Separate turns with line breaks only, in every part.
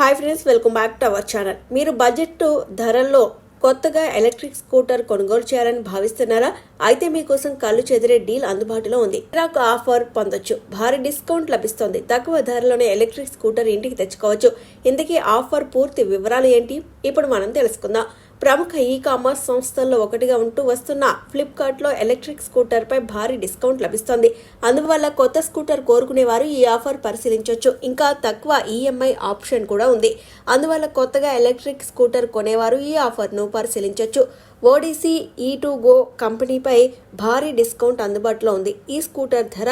Hi friends welcome back to our channel మీరు budget ధరల్లో కొత్తగా ఎలక్ట్రిక్ స్కూటర్ కొనుగోలు చేయాలని భావిస్తున్నారా? అయితే మీకోసం కళ్ళు చెదిరే డీల్ అందుబాటులో ఉంది. నాకు ఆఫర్ పొందొచ్చు. భారీ డిస్కౌంట్ లభిస్తుంది. తక్కువ ధరలోనే ఎలక్ట్రిక్ స్కూటర్ ఇంటికి తెచ్చుకోవచ్చు. ఇందుకే ఆఫర్ పూర్తి వివరాలు ఏంటి? ఇప్పుడు మనం తెలుసుకుందాం. ప్రముఖ ఈ కామర్స్ సంస్థల్లో ఒకటిగా ఉంటూ వస్తున్న ఫ్లిప్కార్ట్లో ఎలక్ట్రిక్ స్కూటర్పై భారీ డిస్కౌంట్ లభిస్తోంది. అందువల్ల కొత్త స్కూటర్ కోరుకునేవారు ఈ ఆఫర్ పరిశీలించవచ్చు ఇంకా తక్కువ ఈఎంఐ ఆప్షన్ కూడా ఉంది. అందువల్ల కొత్తగా ఎలక్ట్రిక్ స్కూటర్ కొనేవారు ఈ ఆఫర్ను పరిశీలించవచ్చు ఓడిసి ఈ టు గో e కంపెనీపై భారీ డిస్కౌంట్ అందుబాటులో ఉంది. ఈ స్కూటర్ ధర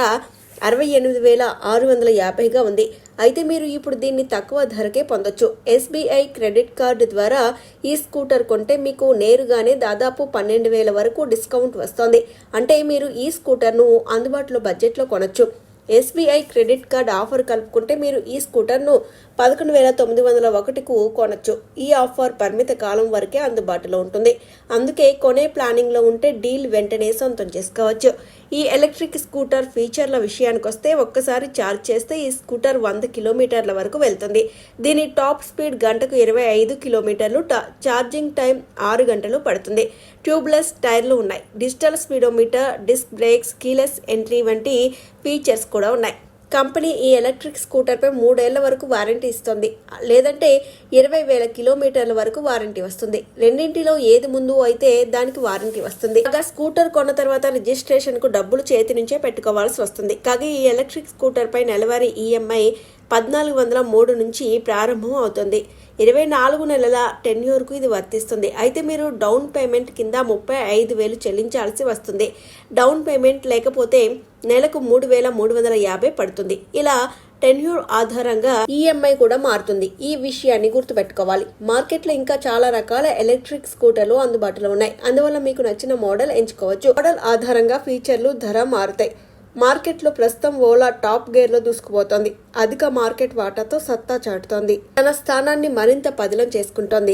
అరవై ఎనిమిది వేల ఆరు వందల యాభైగా ఉంది. అయితే మీరు ఇప్పుడు దీన్ని తక్కువ ధరకే పొందొచ్చు. ఎస్బీఐ క్రెడిట్ కార్డు ద్వారా ఈ స్కూటర్ కొంటే మీకు నేరుగానే దాదాపు పన్నెండు వేల వరకు డిస్కౌంట్ వస్తుంది. అంటే మీరు ఈ స్కూటర్ను అందుబాటులో బడ్జెట్లో కొనొచ్చు. ఎస్బీఐ క్రెడిట్ కార్డ్ ఆఫర్ కలుపుకుంటే మీరు ఈ స్కూటర్ను పదకొండు వేల తొమ్మిది వందల ఒకటికు కొనొచ్చు. ఈ ఆఫర్ పరిమిత కాలం వరకే అందుబాటులో ఉంటుంది. అందుకే కొనే ప్లానింగ్లో ఉంటే డీల్ వెంటనే సొంతం చేసుకోవచ్చు. ఈ ఎలక్ట్రిక్ స్కూటర్ ఫీచర్ల విషయానికి వస్తే ఒక్కసారి ఛార్జ్ చేస్తే ఈ స్కూటర్ వంద కిలోమీటర్ల వరకు వెళ్తుంది. దీని టాప్ స్పీడ్ గంటకు ఇరవై ఐదు కిలోమీటర్లు ఛార్జింగ్ టైం ఆరు గంటలు పడుతుంది. ట్యూబ్లెస్ టైర్లు ఉన్నాయి. Digital speedometer disc brakes keyless entry వంటి ఫీచర్స్ కూడా ఉన్నాయి. కంపెనీ ఈ ఎలక్ట్రిక్ స్కూటర్పై మూడేళ్ళ వరకు వారంటీ ఇస్తుంది. లేదంటే ఇరవై వేల కిలోమీటర్ల వరకు వారంటీ వస్తుంది. రెండింటిలో ఏది ముందు అయితే దానికి వారంటీ వస్తుంది. కాగా స్కూటర్ కొన్న తర్వాత రిజిస్ట్రేషన్కు డబ్బులు చేతి నుంచే పెట్టుకోవాల్సి వస్తుంది. కాగా ఈ ఎలక్ట్రిక్ స్కూటర్ పై నెలవారీ ఈఎంఐ పద్నాలుగు వందల మూడు నుంచి ప్రారంభం అవుతుంది. ఇరవై నాలుగు నెలల టెన్యూర్కు ఇది వర్తిస్తుంది. అయితే మీరు డౌన్ పేమెంట్ కింద ముప్పై ఐదు వేలు చెల్లించాల్సి వస్తుంది. డౌన్ పేమెంట్ లేకపోతే నెలకు మూడు వేల మూడు వందల యాభై పడుతుంది. ఇలా టెన్యూర్ ఆధారంగా ఈఎంఐ కూడా మారుతుంది. ఈ విషయాన్ని గుర్తుపెట్టుకోవాలి. మార్కెట్లో ఇంకా చాలా రకాల ఎలక్ట్రిక్ స్కూటర్లు అందుబాటులో ఉన్నాయి. అందువల్ల మీకు నచ్చిన మోడల్ ఎంచుకోవచ్చు. మోడల్ ఆధారంగా ఫీచర్లు ధర మారుతాయి. మార్కెట్లో ప్రస్తుతం ఓలా టాప్ గేర్లో దూసుకుపోతోంది. అధిక మార్కెట్ వాటాతో సత్తా చాటుతోంది. తన స్థానాన్ని మరింత పదిలం చేసుకుంటోంది.